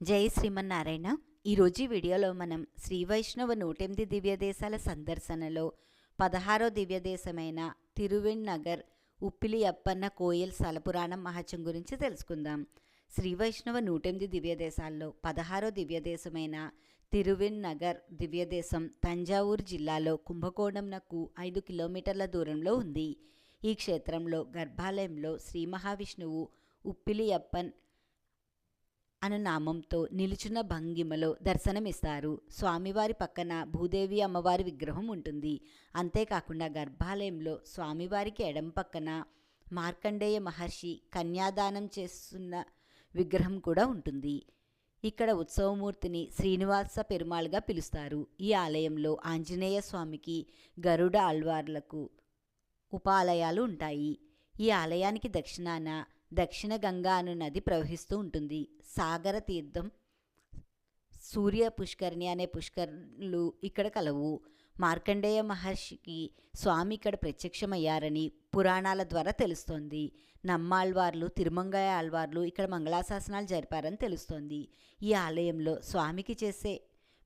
జై శ్రీమన్నారాయణ. ఈరోజు వీడియోలో మనం శ్రీ వైష్ణవ నూటెనిమిది దివ్యదేశాల సందర్శనలో పదహారో దివ్యదేశమైన తిరువెన్నగర్ ఉప్పిలి అప్పన్న కోయల్ సలపురాణం మహత్యం గురించి తెలుసుకుందాం. శ్రీ వైష్ణవ నూటెనిమిది దివ్యదేశాల్లో పదహారో దివ్యదేశమైన తిరువెన్నగర్ దివ్యదేశం తంజావూరు జిల్లాలో కుంభకోణంనకు ఐదు కిలోమీటర్ల దూరంలో ఉంది. ఈ క్షేత్రంలో గర్భాలయంలో శ్రీ మహావిష్ణువు ఉప్పిలి అప్పన్ అను నామంతో నిలుచున్న భంగిమలో దర్శనమిస్తారు. స్వామివారి పక్కన భూదేవి అమ్మవారి విగ్రహం ఉంటుంది. అంతేకాకుండా గర్భాలయంలో స్వామివారికి ఎడం పక్కన మార్కండేయ మహర్షి కన్యాదానం చేస్తున్న విగ్రహం కూడా ఉంటుంది. ఇక్కడ ఉత్సవమూర్తిని శ్రీనివాస పెరుమాళ్గా పిలుస్తారు. ఈ ఆలయంలో ఆంజనేయ స్వామికి గరుడ ఆళ్వార్లకు ఉపాలయాలు ఉంటాయి. ఈ ఆలయానికి దక్షిణాన దక్షిణ గంగా అను నది ప్రవహిస్తూ ఉంటుంది. సాగర తీర్థం సూర్య పుష్కరిణి అనే పుష్కరులు ఇక్కడ కలవు. మార్కండేయ మహర్షికి స్వామి ఇక్కడ ప్రత్యక్షమయ్యారని పురాణాల ద్వారా తెలుస్తోంది. నమ్మాళ్వార్లు తిరుమంగయ్య ఆళ్వార్లు ఇక్కడ మంగళాశాసనాలు జరిపారని తెలుస్తోంది. ఈ ఆలయంలో స్వామికి చేసే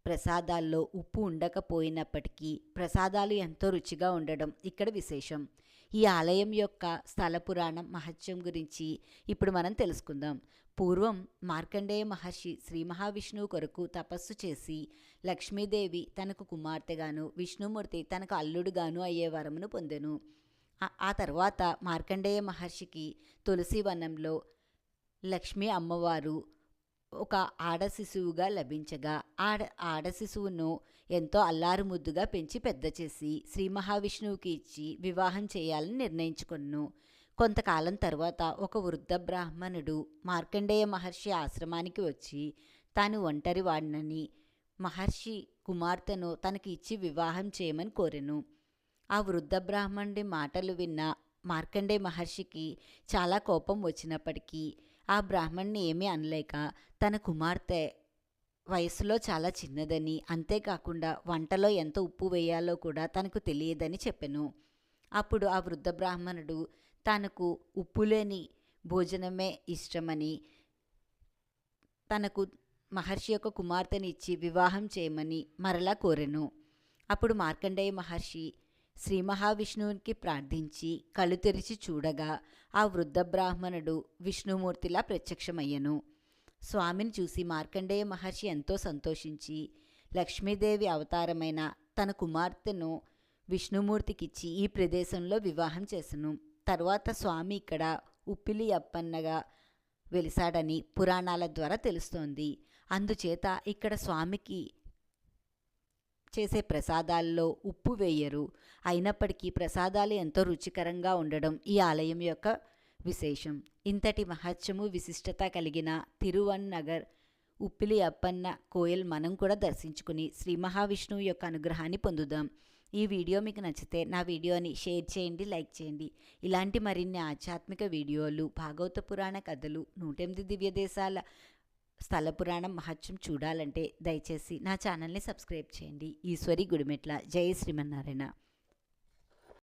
ప్రసాదాల్లో ఉప్పు ఉండకపోయినప్పటికీ ప్రసాదాలు ఎంతో రుచిగా ఉండడం ఇక్కడ విశేషం. ఈ ఆలయం యొక్క స్థల పురాణం మహత్యం గురించి ఇప్పుడు మనం తెలుసుకుందాం. పూర్వం మార్కండేయ మహర్షి శ్రీ మహావిష్ణువు కొరకు తపస్సు చేసి లక్ష్మీదేవి తనకు కుమార్తెగాను విష్ణుమూర్తి తనకు అల్లుడుగాను అయ్యే వరమును పొందెను. ఆ తర్వాత మార్కండేయ మహర్షికి తులసి వనంలో లక్ష్మీ అమ్మవారు ఒక ఆడ శిశువుగా లభించగా ఆడ ఆడ శిశువును ఎంతో అల్లారుముద్దుగా పెంచి పెద్ద చేసి శ్రీ మహావిష్ణువుకి ఇచ్చి వివాహం చేయాలని నిర్ణయించుకున్నాను కొంతకాలం తర్వాత ఒక వృద్ధ బ్రాహ్మణుడు మార్కండేయ మహర్షి ఆశ్రమానికి వచ్చి తాను ఒంటరి వాడినని మహర్షి కుమార్తెను తనకి ఇచ్చి వివాహం చేయమని కోరెను. ఆ వృద్ధ బ్రాహ్మణుడి మాటలు విన్న మార్కండే మహర్షికి చాలా కోపం వచ్చినప్పటికీ ఆ బ్రాహ్మణ్ణి ఏమీ అనలేక తన కుమార్తె వయసులో చాలా చిన్నదని అంతేకాకుండా వంటలో ఎంత ఉప్పు వేయాలో కూడా తనకు తెలియదని చెప్పెను. అప్పుడు ఆ వృద్ధ బ్రాహ్మణుడు తనకు ఉప్పు లేని భోజనమే ఇష్టమని తనకు మహర్షి యొక్క కుమార్తెని ఇచ్చి వివాహం చేయమని మరలా కోరెను. అప్పుడు మార్కండేయ మహర్షి శ్రీ మహావిష్ణువునికి ప్రార్థించి కళ్ళు తెరిచి చూడగా ఆ వృద్ధ బ్రాహ్మణుడు విష్ణుమూర్తిలా ప్రత్యక్షమయ్యను. స్వామిని చూసి మార్కండేయ మహర్షి ఎంతో సంతోషించి లక్ష్మీదేవి అవతారమైన తన కుమార్తెను విష్ణుమూర్తికిచ్చి ఈ ప్రదేశంలో వివాహం చేసను. తర్వాత స్వామి ఇక్కడ ఉప్పిలి అప్పన్నగా వెలిసాడని పురాణాల ద్వారా తెలుస్తోంది. అందుచేత ఇక్కడ స్వామికి చేసే ప్రసాదాల్లో ఉప్పు వేయరు. అయినప్పటికీ ప్రసాదాలు ఎంతో రుచికరంగా ఉండడం ఈ ఆలయం యొక్క విశేషం. ఇంతటి మహత్యము విశిష్టత కలిగిన తిరువన్నగర్ ఉప్పిలి అప్పన్న కోయల్ మనం కూడా దర్శించుకుని శ్రీ మహావిష్ణువు యొక్క అనుగ్రహాన్ని పొందుదాం. ఈ వీడియో మీకు నచ్చితే నా వీడియోని షేర్ చేయండి లైక్ చేయండి. ఇలాంటి మరిన్ని ఆధ్యాత్మిక వీడియోలు భాగవత పురాణ కథలు నూటెనిమిది దివ్యదేశాల స్థల పురాణం మహత్యం చూడాలంటే దయచేసి నా ఛానల్ని సబ్స్క్రైబ్ చేయండి. ఈశ్వరి గుడిమెట్ల. జై శ్రీమన్నారాయణ.